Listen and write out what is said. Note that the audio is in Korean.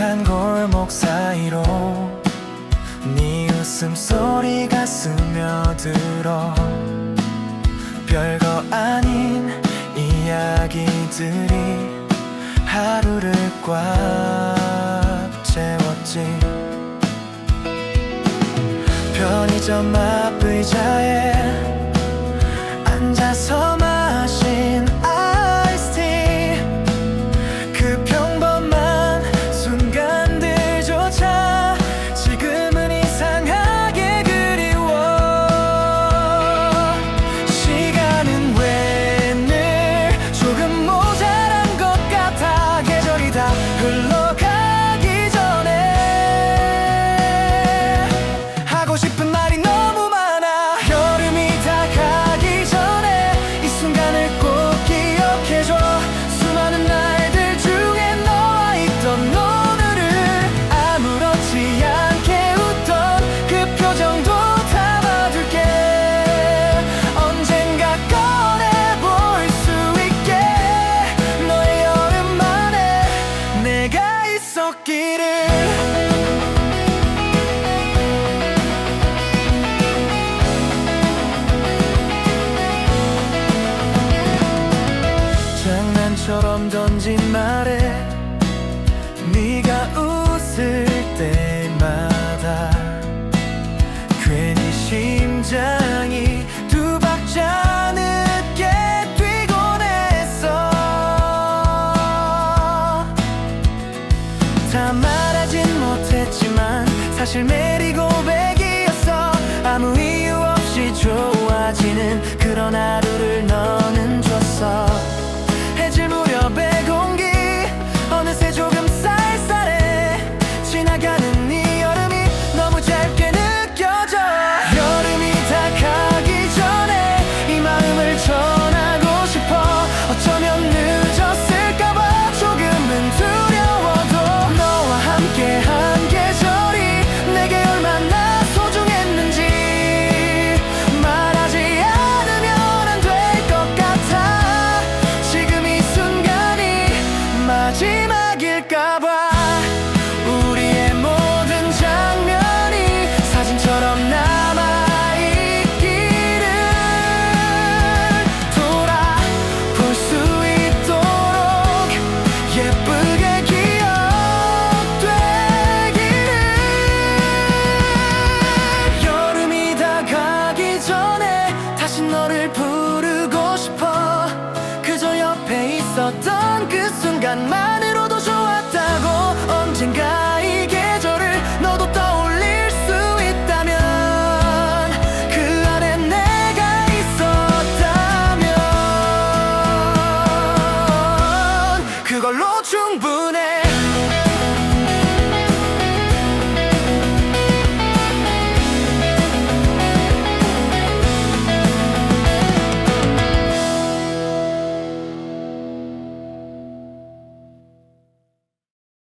어둑한 골목 사이로 네 웃음소리가 스며들어 별거 아닌 이야기들이 하루를 꽉 채웠지. 편의점 앞의자에 던진 말에 네가 웃을 때마다 괜히 심장이 두 박자 늦게 뛰곤 했어. 다 말하진 못했지만 사실 메리 고백이었어. 아무 이유 없이 좋아지는 그런 너 My.